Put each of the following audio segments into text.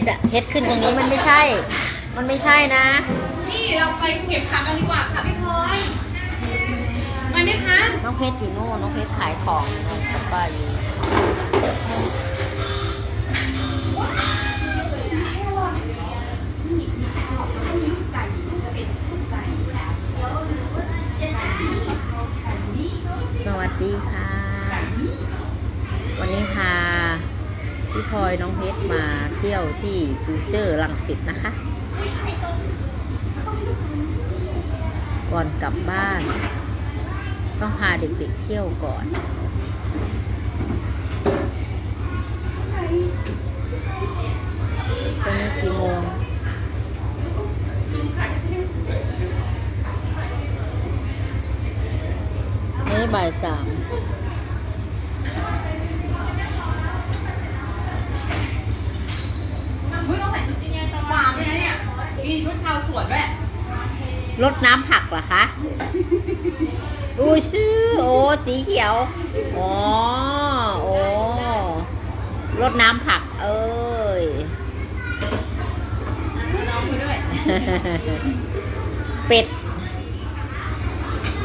ชรอะเพชรขึ้นตรงนี้มันไม่ใช่ มันไม่ใช่นะ นี่เราไปเก็บผักกันดีกว่าค่ะพี่พลอยไปไหมคะน้องเพชรอยู่โน่นน้องเพชรขายของกับป้าอยู่สวัสดีค่ะ วันนี้พา พี่พลอยน้องเพชรมาเที่ยวที่ฟิวเจอร์ลังสิตนะคะ ก่อนกลับบ้าน ต้องพาเด็กๆเที่ยวก่อนตอนนี้กี่โมงนี่บ่ายสาม เฮ้ยเราใส่ชุดยังไงตอนฟาร์มด้วยนะเนี่ยมีชุดชาวสวนด้วยรดน้ำผักเหรอคะดูชื่อ โอ้สีเขียว อ๋อ โอ้รดน้ำผัก เอ้ยน้องไปด้วย เป็ด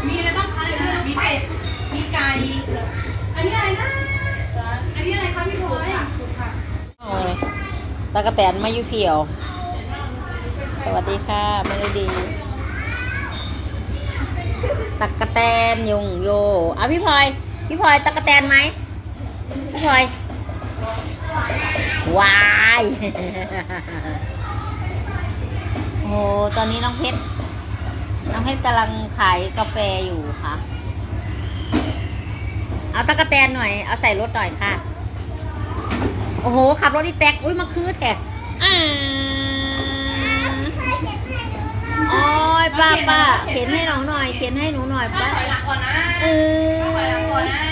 มีอะไรบ้างคะเลยนะมีเป็ด มีไก่ อันนี้อะไรนะ อันนี้อะไรคะพี่พลอยเอาเลย ตะกะแตนมายุเพียว สวัสดีค่ะมาดีตะกะแตนยุงโยอะพี่พลอยพี่พลอยตะกะแตนไหมพี่พลอยวายโอ้ตอนนี้น้องเพชรน้องเพชรกำลังขายกาแฟอยู่ค่ะ เอาตะกะแตนหน่อย เอาใส่รถหน่อยค่ะ โอ้โห ขับรถที่แตก อุ้ยมันคือแท้อ่าโอ้ยป้าป้าเข็นให้หนูหน่อย เข็นให้หนูหน่อยป้าป้าถอยหลังก่อนนะเออป้าถอยหลังก่อนนะ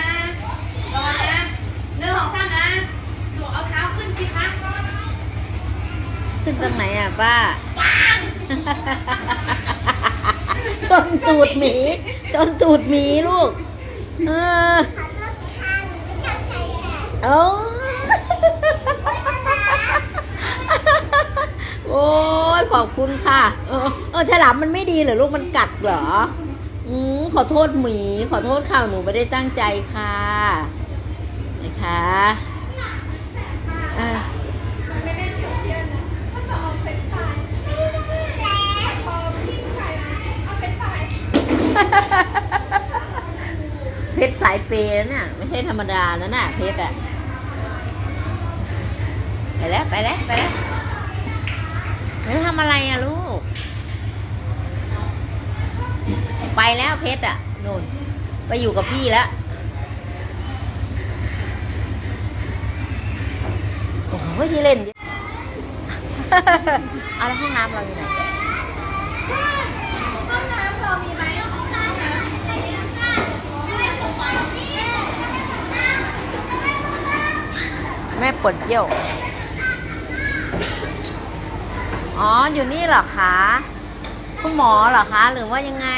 รอนะหนึ่งสองสามนะหนูเอาเท้าขึ้นสิคะขึ้นตรงไหนอะป้าชนตูดหมีชนตูดหมีลูก เออโอ้ โอ้ยขอบคุณค่ะ เออเออฉลามมันไม่ดีเหรอลูกมันกัดเหรอ อืมขอโทษหมี ขอโทษค่ะหนูไม่ได้ตั้งใจค่ะนะคะอะเพชรสายเปย์แล้วน่ะ ไม่ใช่ธรรมดาแล้วน่ะเพชรอะไปแล้ว ไปแล้ว ไปแล้ว แล้วทำอะไรอะลูก ไปแล้วเพชรอะนู่นไปอยู่กับพี่แล้วโอ้โหที่เล่นเยอะเอาแล้วห้องน้ำเราอยู่ไหนห้องน้ำเรามีไหมห้องน้ำนะในน้ำน้ำไม่ได้ผมไปนี่แม่ปวดเยี่ยว อ๋อ อยู่นี่เหรอคะ คุณหมอเหรอคะ หรือว่ายังไง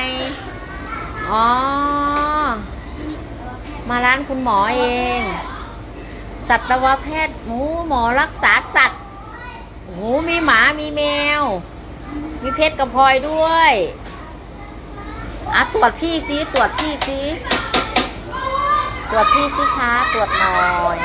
อ๋อ มาร้านคุณหมอเอง สัตวแพทย์หมูหมอรักษาสัตว์โอ้มีหมา มีแมว มีเพชรกับพลอยด้วยอะตรวจพี่ซิ ตรวจพี่ซิ ตรวจพี่ซิคะ ตรวจหน่อย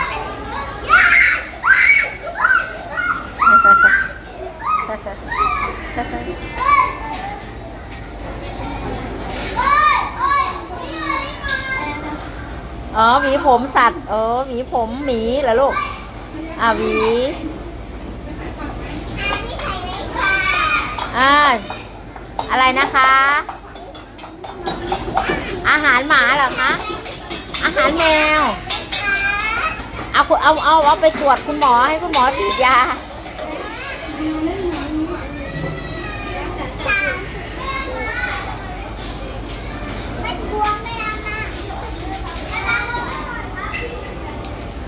อ๋อหวีผมสัตว์เออหวีผมหมีเหรอลูก อ่าหวีอ่าอะไรนะคะ อาหารหมาเหรอคะ อาหารแมว เอาเอาเอาเอาไปตรวจคุณหมอให้คุณหมอฉีดยา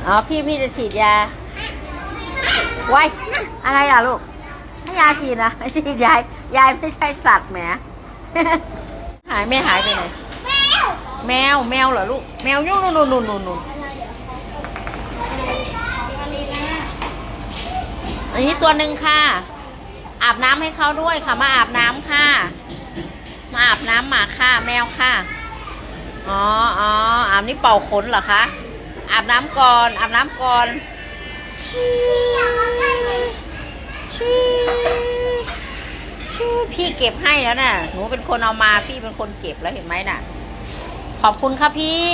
อ๋อพี่พี่จะฉีดยาไว้ายอะไรอะลูกให้ยาฉีดนะไม่ฉีดยาย ยายไม่ใช่สัตว์แหมหายไม่หายไปไหนแมวแมวเหรอลูกแมวยุ่งนู่นนู่นนู่นนู่นนู่นอันนี้ตัวหนึ่งค่ะ อาบน้ำให้เขาด้วยค่ะ มาอาบน้ำค่ะ มาอาบน้ำหมาค่ะ แมวค่ะ อ๋ออ๋ออาบนี่เป่าขนเหรอคะ อาบน้ำก่อน อาบน้ำก่อนชิชิพี่เก็บให้แล้วน่ะ หนูเป็นคนเอามาพี่เป็นคนเก็บแล้วเห็นไหมน่ะ ขอบคุณค่ะพี่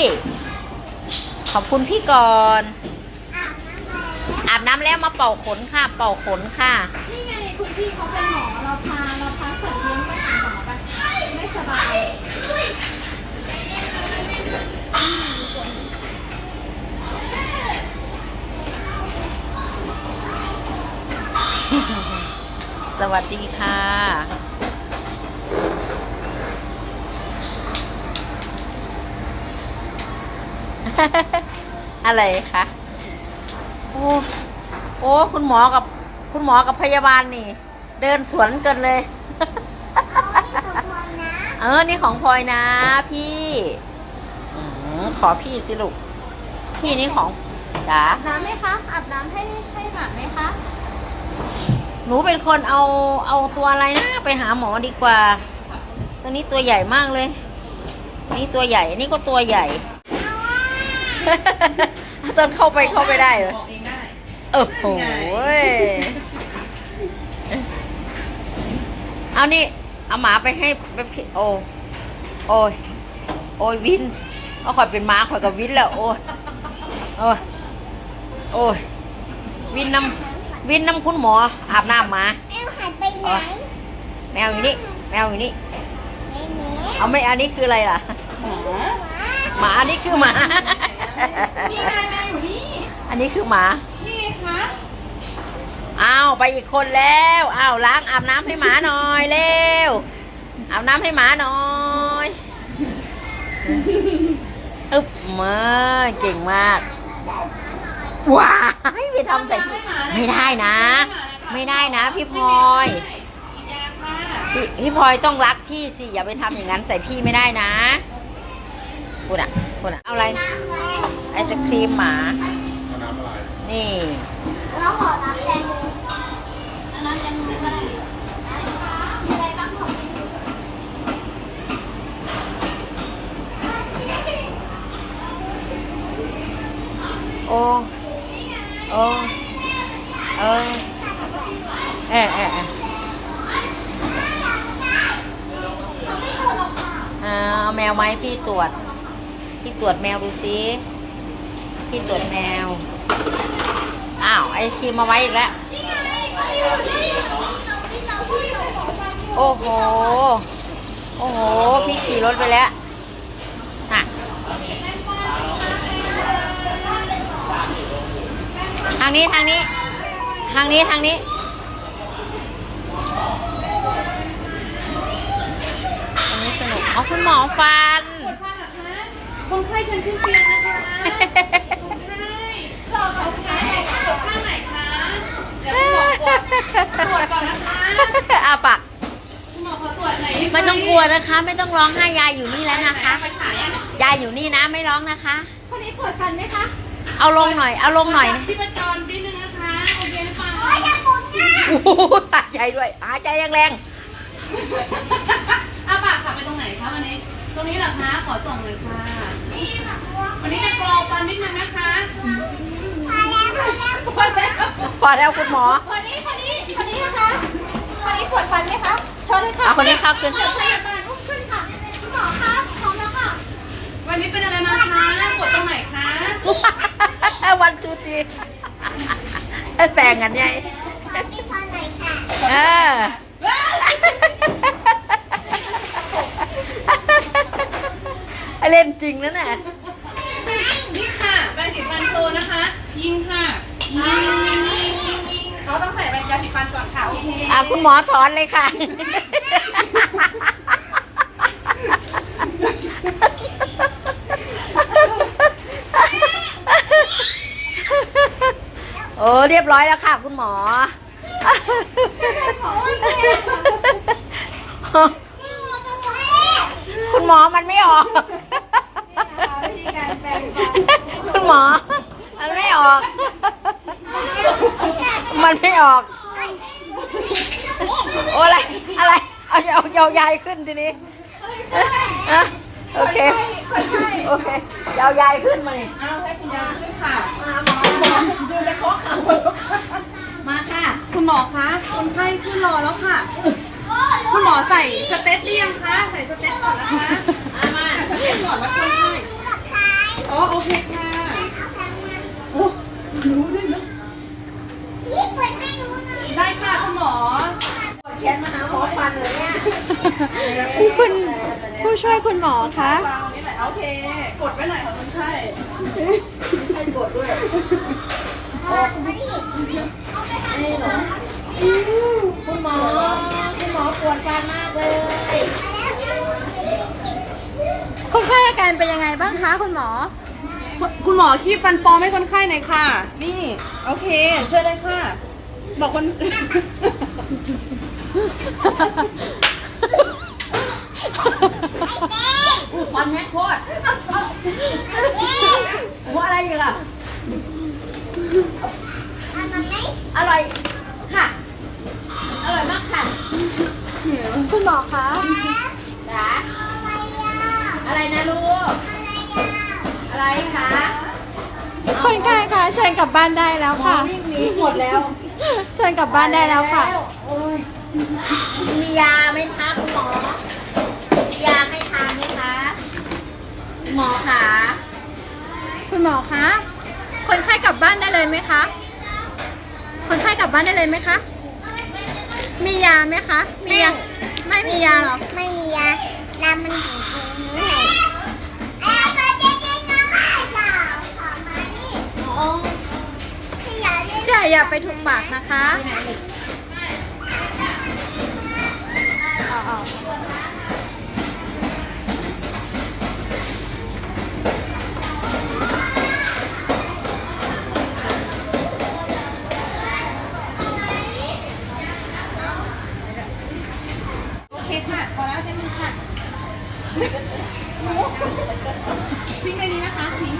ขอบคุณพี่ก่อน อาบน้ำแล้วมาเป่าขนค่ะ เป่าขนค่ะ นี่ไงคุณพี่เขาเป็นหมอเราพาเราพาสัตว์เลี้ยงไปหาหมอไปไม่สบาย สวัสดีค่ะ อะไรคะโอ้โอ้คุณหมอกับ คุณหมอกับพยาบาลนี่ เดินสวนกันเลย เออ นี่ของพลอยนะ พี่อขอพี่สิลูกพี่นี่ของจ๋าน้ำไหมคะอาบน้ำให้ให้หมาไหมคะ หนูเป็นคนเอาเอาตัวอะไรนะไปหาหมอดีกว่า ตัวนี้ตัวใหญ่มากเลย นี่ตัวใหญ่นนี้ก็ตัวใหญ่ตอนเข้าไปเข้าไปได้เหรออโอ้โหยเอานี่ เอาหมาไปให้ไปพโอ้โอ้ยโอ้ยวินเอาข่อยเป็นหมาข่อยกับวินแล้ว โอ้ยโอ้ยโอ้ยวินน้ำ วินน้ำคุณหมออาบน้ำหมา แม่หายไปไหนแมวอยู่นี่ แมวอยู่นี่ แม่แม่เอาไม่อันนี้คืออะไรล่ะหมาอันนี้คือหมา นี่ไงแม่อยู่นี่ อันนี้คือหมา นี่ไงคะอ้าวไปอีกคนแล้วอ้าวล้างอาบน้ำให้หมาหน่อยเร็วอาบน้ำให้หมาหน่อยอึ๊บมาเก่งมาก ว้ายไปทำใส่พี่ไม่ได้นะ ไม่ได้นะ พี่พลอยอีกอย่างค่ะพี่พี่พลอยต้องรักพี่สิอย่าไปทำอย่างนั้นใส่พี่ไม่ได้นะพูดอะพูดอะเอาอะไรไอศครีมหมา เอาน้ำอะไรนี่เราขอน้ำแดงอันนั้นยังไม่ได้อะไรบ้างของพี่โอ้โอ้เออเออเออเออเอาแมวไหมพี่ตรวจ พี่ตรวจแมวดูสิพี่ตรวจแมว อ้าว ไอครีมมาไว้อีกแล้ว โอ้โห โอ้โห พี่ขี่รถไปแล้วน่ะ ทางนี้ทางนี้ ทางนี้ทางนี้อันนี้สนุกเอาคุณหมอฟัน ปวดฟันเหรอคะ คนไข้เชิญขึ้นเตียงนะคะคนไข้รอเขาค่ะปวดข้างไหนคะเดี๋ยวคุณหมอตรวจตรวจก่อนนะคะอาปากคุณหมอขอตรวจหน่อยไม่ต้องกลัวนะคะ ไม่ต้องร้องไห้ยายอยู่นี่แล้วนะคะ ไปขายอะยายอยู่นี่นะไม่ร้องนะคะ คนนี้ปวดฟันไหมคะ เอาลงหน่อย เอาลงหน่อยชีพจรนิดนึงนะคะ โอเคหรือเปล่าโอ้โหหายใจด้วยหายใจแรงอาปากขับไปตรงไหนคะวันนี้ ตรงนี้เหรอคะ ขอส่งเลยค่ะ วันนี้จะกรอฟันนิดนึงนะคะพอแล้วพอแล้วปวดแล้วๆพอแล้วคุณหมอคนนี้คนนี้คนนี้นะคะคนนี้ปวดฟันไหมคะเชิญเลยค่ะเอาคนนี้เข้าขึ้นเดี๋ยวพยาบาลอุ้มขึ้นค่ะคุณหมอคะพร้อมแล้วค่ะ วันนี้เป็นอะไรมาคะปวดตรงไหนคะวันจูจีแปลงกันไงมีฟันไหนค่ะเออเล่นจริงนะเนี่ยนี่ค่ะแปรงสีฟันโชว์นะคะ ยิงค่ะยิงยิงยิงยิงยิงเขาต้องใส่แปรงยาสีฟันก่อนค่ะโอเคอะคุณหมอถอนเลยค่ะ อ้เรียบร้อยแล้วค่ะ คุณหมอ คุณหมอมันไม่ออก คุณหมอ มันไม่ออก มันไม่ออก โอ้อะไรอะไร เอาเอายายขึ้นทีนี้ โอเค โอเคเอายายขึ้นมานี่เอาให้คุณยายขึ้นค่ะดูจะเคาะเขามาค่ะ คุณหมอคะคนไข้ขึ้นรอแล้วค่ะ คุณหมอใส่สเตตหรือยังคะ ใส่สเตตก่อนนะคะมามาสเตตก่อนแล้วคนไข้อ๋อโอเคค่ะนี่เปิดให้หนูหน่อยได้ค่ะคุณหมอเขียนมาหาหมอฟันเลยเนี่ยคุณผู้ช่วยคุณหมอคะ โอเค กดไว้หน่อยค่ะคนไข้ให้กดด้วยเอามาดินี่เหรอคุณหมอคุณหมอปวดฟันมากเลยคนไข้อาการเป็นยังไงบ้างคะคุณหมอ คุณหมอคีบฟันปลอมให้คนไข้หน่อยค่ะ นี่ โอเค เช่วยเลยค่ะ บอกคน อู้ฟันแฮกโคตรหัวอะไรอยู่ล่ะเอามาไหมอร่อยค่ะ อร่อยมากค่ะ คุณหมอคะจ๋าอะไรอะอะไรนะลูก อะไรคะคนไข้คะเชิญกลับบ้านได้แล้วหมอค่ะวิ่งหนีหมดแล้ว เชิญกลับบ้านได้แล้วค่ะโอ้ยมียาไหมคะคุณหมอ มียาให้ทานไหมคะคุณ หมอคะคุณหมอคะ คนไข้กลับบ้านได้เลยไหมคะ คนไข้กลับบ้านได้เลยไหมคะ มียาไหมคะ มียา ไม่มียาหรอ ไม่มียาน้ำมันถึงตรงนี้ไอ้ตัวเจ๊ๆน้องให้ค่ะขอมานี่อ๋อให้ยาเล่นอย่าอย่าไปถูกปากนะคะ ใช้มือค่ะทิ้งในนี้นะคะทิ้ง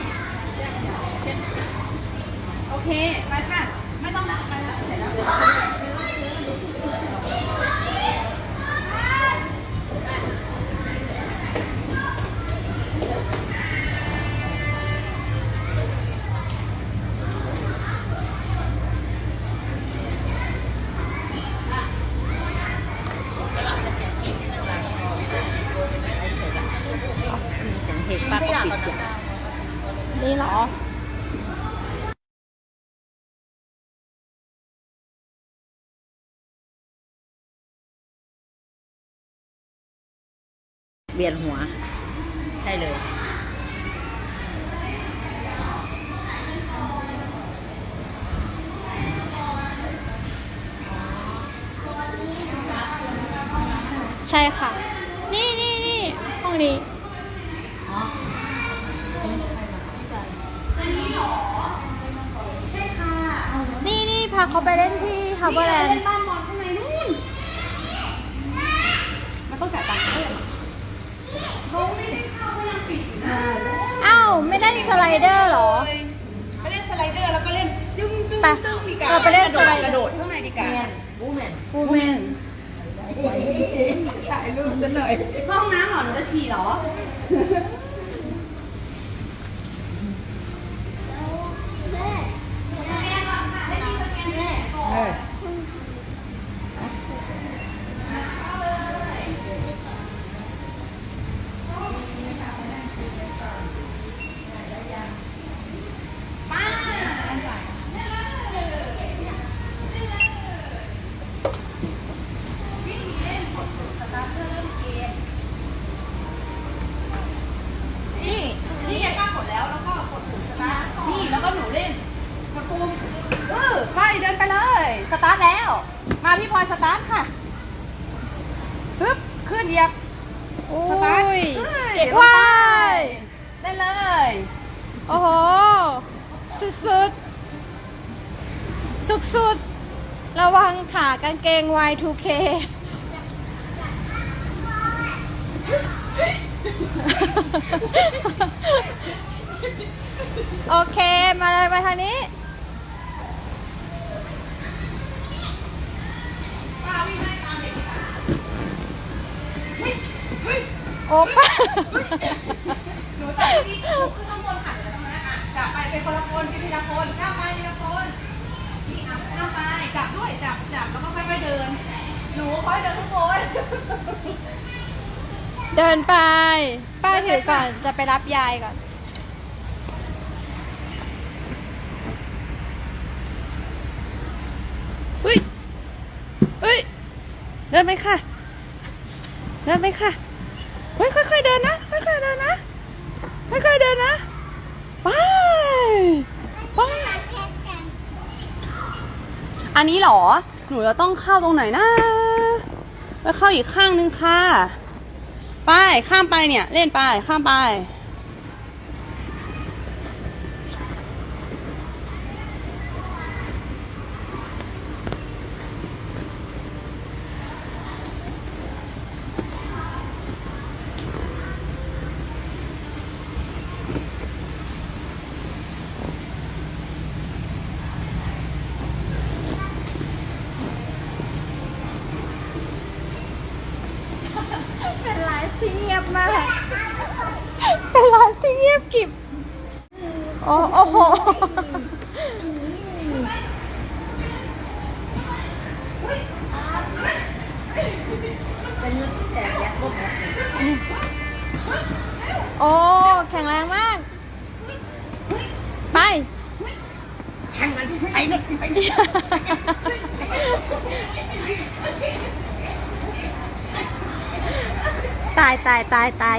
โอเค ไปค่ะ ไม่ต้องนะไปแล้วเสร็จแล้ว เพลงป้าก็ปิดเสียงนี่เหรอเบียนหัว ใช่เลย ใช่ค่ะ นี่นี่นี่ห้องนี้ อ๋อ นี่นี่ พาเขาไปเล่นที่ฮาร์เบอร์แลนด์บ้านมอนข้างในนู่น มันต้องจ่ายตังค์เพิ่มเขาไม่ได้เข้าเขายังปิดอยู่นะอ้าว ไม่เล่นสไลเดอร์เหรอ ไปเล่นสไลเดอร์แล้วก็เล่นตึ้งตึ้งไปตึ้งดีกว่าเออไปเล่นสไลเดอร์ กระโดดข้างในดีกว่าแมนบูแมนบูแมนถ่ายรูปกันหน่อย ห้องน้ำเหรอหนูจะฉี่เหรอเอ โอ้โห สุดสุดสุดสุดระวังขากางเกง Y2K โอเค มาเลยมาทางนี้โอ้ป้า จับไปเป็นคนละคนเป็นทีละคนข้ามไปทีละคนนี่อะข้ามไปจับด้วยจับจับแล้วก็ค่อยๆเดิน หนูค่อยเดินทุกคนเดินไป ป้าถือก่อนจะไปรับยายก่อน เฮ้ย เฮ้ย เดินไปค่ะ เดินไปค่ะ เฮ้ยค่อยๆเดินนะ ค่อยๆเดินนะ ค่อยๆเดินนะไปอันนี้เหรอ หนูจะต้องเข้าตรงไหนนะไปเข้าอีกข้างนึงค่ะ ไป ข้ามไปเนี่ย เล่นไป ข้ามไป เป็นที่เงียบกริบโอ้โอ้โหโอ้ แข็งแรงมาก ไปตายตายตายตาย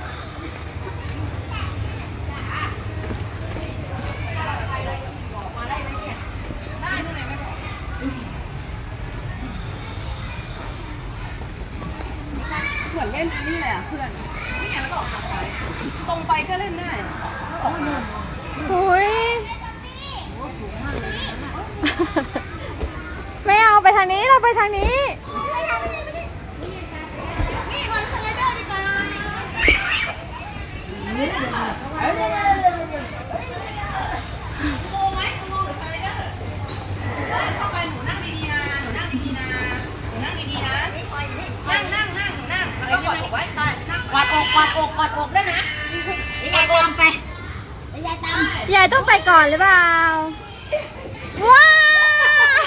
อกกอดอกกอดอกด้วยนะยายตามไปยายตามยายต้องไปก่อนหรือเปล่า ว้าว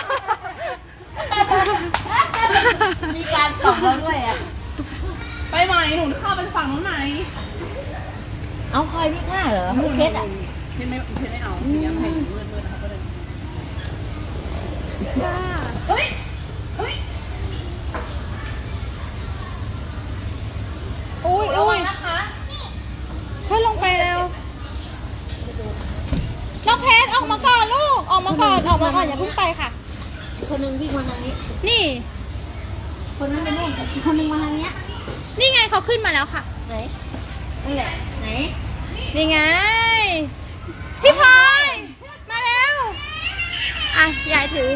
มีการส่องเราด้วยอะ ไปไหมหนูเข้าไปฝั่งนู้นไหมเอาพลอยพี่ข้าเหรอมุกเพชรอะเพชรไม่เพชรไม่เอายังให้มืดมืดๆนะครับก็เลยเฮ้ย อกมาก่อกมาก่อนอย่าเพิ่งไปค่ะ คนหนึ่งวิ่งมาทางนี้ นี่ คนนั้นเป็นลูกอีกคนหนึ่งมาทางเนี้ยนี่ไงเขาขึ้นมาแล้วค่ะ ไหนนี่แหละไหนนี่ไง พี่พลอยมาแล้ว อะยายถือ